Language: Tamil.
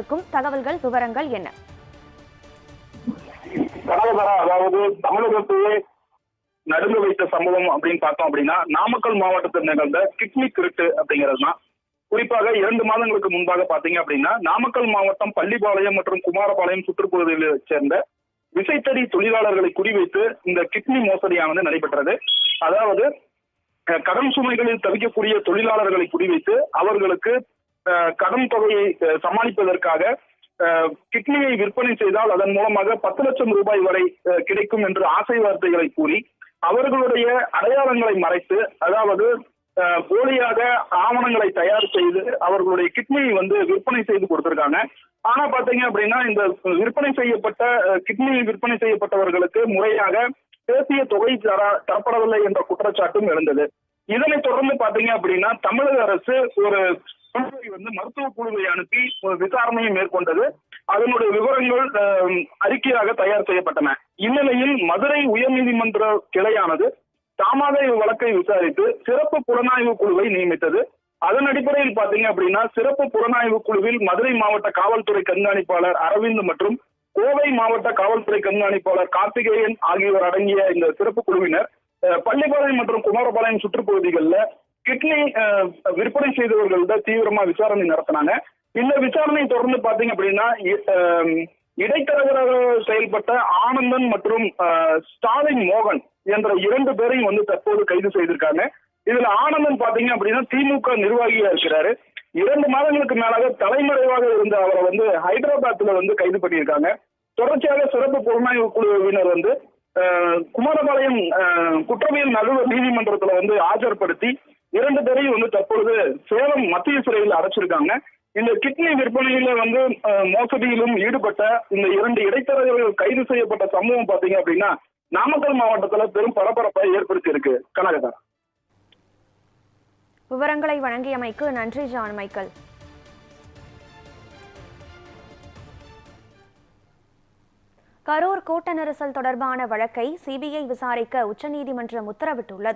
இருக்கும் தகவல்கள் விவரங்கள் என்ன? அதாவது தமிழகத்தையே நடுங்க வைத்த சம்பவம் அப்படின்னு பார்த்தோம் அப்படின்னா நாமக்கல் மாவட்டத்தில் நிகழ்ந்த கிட்னி திருட்டு அப்படிங்கிறது தான். குறிப்பாக இரண்டு மாதங்களுக்கு முன்பாக பாத்தீங்க அப்படின்னா நாமக்கல் மாவட்டம் பள்ளிப்பாளையம் மற்றும் குமாரபாளையம் சுற்றுப்பகுதிகளை சேர்ந்த விசைத்தறி தொழிலாளர்களை குறிவைத்து இந்த கிட்னி மோசடியானது நடைபெற்றது. அதாவது கடன் சுமைகளில் தவிக்கக்கூடிய தொழிலாளர்களை குறிவைத்து அவர்களுக்கு கடன் தொகையை சமாளிப்பதற்காக கிட்னியை விற்பனை செய்தால் அதன் மூலமாக பத்து லட்சம் ரூபாய் வரை கிடைக்கும் என்று ஆசை வார்த்தைகளை கூறி அவர்களுடைய அடையாளங்களை மறைத்து அதாவது போலியாக ஆவணங்களை தயார் செய்து அவர்களுடைய கிட்னியை வந்து விற்பனை செய்து கொடுத்திருக்காங்க. ஆனா பாத்தீங்க அப்படின்னா இந்த விற்பனை செய்யப்பட்ட கிட்னியை கிட்னி விற்பனை செய்யப்பட்டவர்களுக்கு முறையாக தேசிய தொகை தர தரப்படவில்லை என்ற குற்றச்சாட்டும் எழுந்தது. இதனை தொடர்ந்து பாத்தீங்க அப்படின்னா தமிழக அரசு ஒரு குழுவை வந்து மருத்துவ குழுவை அனுப்பி விசாரணையை மேற்கொண்டது. அதனுடைய விவரங்கள் அறிக்கையாக தயார் செய்யப்பட்டன. இந்நிலையில் மதுரை உயர்நீதிமன்ற கிளையானது தாமாக வழக்கை விசாரித்து சிறப்பு புலனாய்வு குழுவை நியமித்தது. அதன் அடிப்படையில் பாத்தீங்க அப்படின்னா சிறப்பு புலனாய்வு குழுவில் மதுரை மாவட்ட காவல்துறை கண்காணிப்பாளர் அரவிந்த் மற்றும் கோவை மாவட்ட காவல்துறை கண்காணிப்பாளர் கார்த்திகேயன் ஆகியோர் அடங்கிய இந்த சிறப்பு குழுவினர் அஹ், பள்ளிப்பாளையம் மற்றும் குமாரபாளையம் சுற்றுப்பகுதிகளில் கிட்னி விற்பனை செய்தவர்கள்ட்ட தீவிரமா விசாரணை நடத்தினாங்க. இந்த விசாரணையை தொடர்ந்து பாத்தீங்க அப்படின்னா இடைத்தரகராக செயல்பட்ட ஆனந்தன் மற்றும் ஸ்டாலின் மோகன் என்ற இரண்டு பேரையும் வந்து தற்போது கைது செய்திருக்காங்க. இதுல ஆனந்தன் பாத்தீங்க அப்படின்னா திமுக நிர்வாகியா இருக்கிறாரு. இரண்டு மாதங்களுக்கு மேலாக தலைமறைவாக இருந்த அவரை வந்து ஹைதராபாத்ல வந்து கைது பண்ணியிருக்காங்க. தொடர்ச்சியாக சிறப்பு புலனாய்வு குழுவினர் வந்து குமாரபாளையம் குற்றவியல் நடுவர் நீதிமன்றத்துல வந்து ஆஜர்படுத்தி இரண்டு பேரையும் வந்து தற்பொழுது சேலம் மத்திய சிறையில் அடைச்சிருக்காங்க. இந்த கிட்னி விற்பனையில வந்து மோசடியிலும் ஈடுபட்ட இந்த இரண்டு இடைத்தரகர்கள் கைது செய்யப்பட்ட சம்பவம் பாத்தீங்க அப்படின்னா நாமக்கல் மாவட்டத்துல பெரும் பரபரப்பை ஏற்படுத்தி இருக்கு கனகதா. விவரங்களை வழங்கியமைக்கு நன்றி ஜான் மைக்கேல். கரூர் கூட்ட நெரிசல் தொடர்பான வழக்கை சிபிஐ விசாரிக்க உச்சநீதிமன்றம் உத்தரவிட்டுள்ளது.